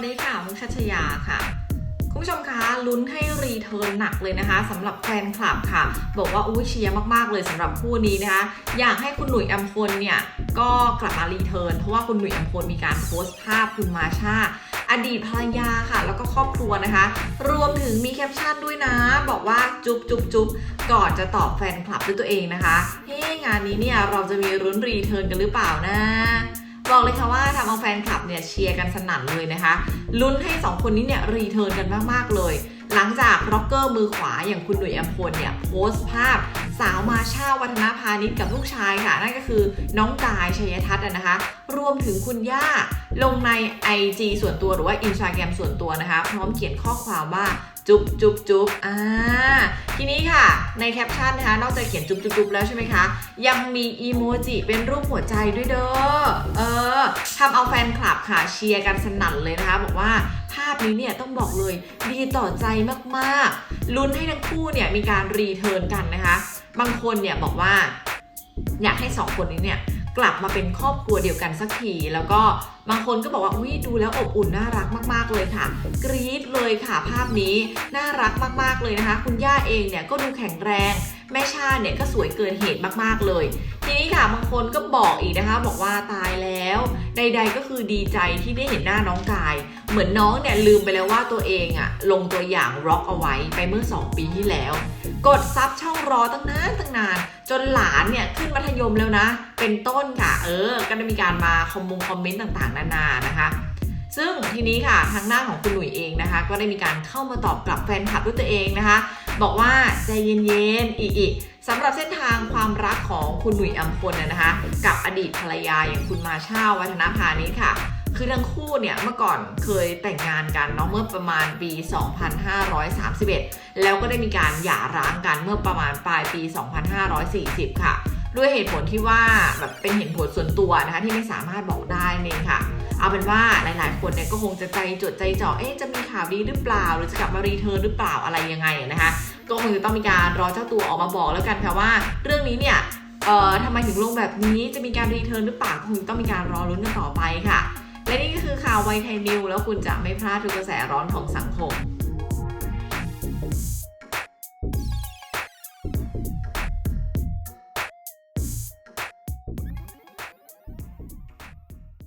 วัสดีค่ะ มุกชัชยาค่ะคุณผู้ชมคะลุ้นให้รีเทิร์นหนักเลยนะคะสำหรับแฟนคลับค่ะ บอกว่าอู้เชียร์มากๆเลยสำหรับคู่นี้นะคะ อยากให้คุณหนุ่ยอัมพลเนี่ย ก็กลับมารีเทิร์นเพราะว่าคุณหนุ่ยอัมพลมีการโพสต์ภาพคุณมาชาอดีตภรรยาค่ะ แล้วก็ครอบครัวนะคะ รวมถึงมีแคปชั่นด้วยนะ บอกว่าจุ๊บจุ๊บจุ๊บก่อนจะตอบแฟนคลับด้วยตัวเองนะคะเฮ้งานนี้เนี่ยเราจะมีรุ้นรีเทิร์นกันหรือเปล่านะ บอกเลยค่ะว่าทำเอาแฟนคลับเนี่ยเชียร์กันสนั่นเลยนะคะลุ้นให้ 2 คนนี้เนี่ยรีเทิร์นกันมาก ๆ เลย หลังจากร็อกเกอร์มือขวาอย่างคุณหนุ่ยอัมพลเนี่ยโพสต์ภาพสาวมาชาวัฒนพาณิชย์กับลูกชายค่ะ นั่นก็คือน้องกายชัยทัศน์นะคะ รวมถึงคุณย่าลงใน IG ส่วนตัวหรือว่า Instagram ส่วนตัวนะคะ พร้อมเขียนข้อความว่า จุ๊บจุ๊บจุ๊บอ่า ทีนี้ค่ะ ในแคปชั่นนะคะ นอกจากเขียนจุ๊บจุ๊บจุ๊บแล้วใช่ไหมคะ ยังมีอีโมจิเป็นรูปหัวใจด้วยเด้อ เออทำเอาแฟนคลับค่ะเชียร์กันสนั่นเลยนะคะ บอกว่าภาพนี้เนี่ยต้องบอกเลยดีต่อใจมากๆ ลุ้นให้ทั้งคู่เนี่ยมีการรีเทิร์นกันนะคะ บางคนเนี่ยบอกว่า อยากให้สองคนนี้เนี่ย กลับมาเป็นครอบครัวเดียวกันสักที แล้วก็บางคนก็บอกว่าอุ้ยดูแล้วอบอุ่นน่ารักมาก ๆเลยค่ะ กรี๊ดเลยค่ะภาพนี้น่ารักมากๆเลยนะคะ คุณย่าเองเนี่ยก็ดูแข็งแรง แม่ชาเนี่ยก็สวยเกินเหตุมากๆเลย ทีนี้ค่ะบางคนก็บอกอีกนะคะ บอกว่าตายแล้ว ใด ๆก็คือดีใจที่ได้เห็นหน้าน้องกาย เหมือนน้องเนี่ยลืมไปแล้วว่าตัวเองอะลงตัวอย่างร็อกเอาไว้ไปเมื่อ 2 ปีที่แล้ว กดซับช่องรอตั้งนานตั้งนาน จนหลานเนี่ยขึ้นมัธยมแล้วนะ เป็นต้นค่ะ เออ ก็ได้มีการมาคอมมงคอมเมนต์ต่างๆ นานานะคะซึ่งทีนี้ค่ะทางหน้าของคุณหนุ่ยเองนะคะ ก็ได้มีการเข้ามาตอบกลับแฟนคลับด้วยตัวเองนะคะ บอกว่าใจเย็นๆอีกอีกสำหรับเส้นทางความรักของคุณหนุ่ยอัมพลน่ะนะคะ กับอดีตภรรยาอย่างคุณมาชาวัฒนพาณิชย์ค่ะ คือทั้งคู่เนี่ยเมื่อก่อนเคยแต่งงานกันเนาะเมื่อประมาณปี 2531 แล้วก็ได้มีการหย่าร้างกันเมื่อประมาณปลายปี 2540 ค่ะ ด้วยเหตุผลที่ว่าแบบเป็นเหตุผลส่วนตัวนะคะที่ไม่สามารถบอกได้นี่ค่ะ เอาเป็นว่าหลายๆ คนเนี่ยก็คงจะใจจดใจจ่อเอ๊ะจะมีข่าวดีหรือเปล่า หรือจะกลับมารีเทิร์นหรือเปล่าอะไรยังไงนะคะก็คงจะต้องมีการรอเจ้าตัวออกมาบอกแล้วกันค่ะว่า เรื่องนี้เนี่ยเอ่อทำไมถึงลงแบบนี้จะมีการรีเทิร์นหรือเปล่าคงต้องมีการรอลุ้นกันต่อไปค่ะ ข่าวไวไทยนิวแล้วคุณจะไม่พลาดทุกกระแสร้อนของสังคม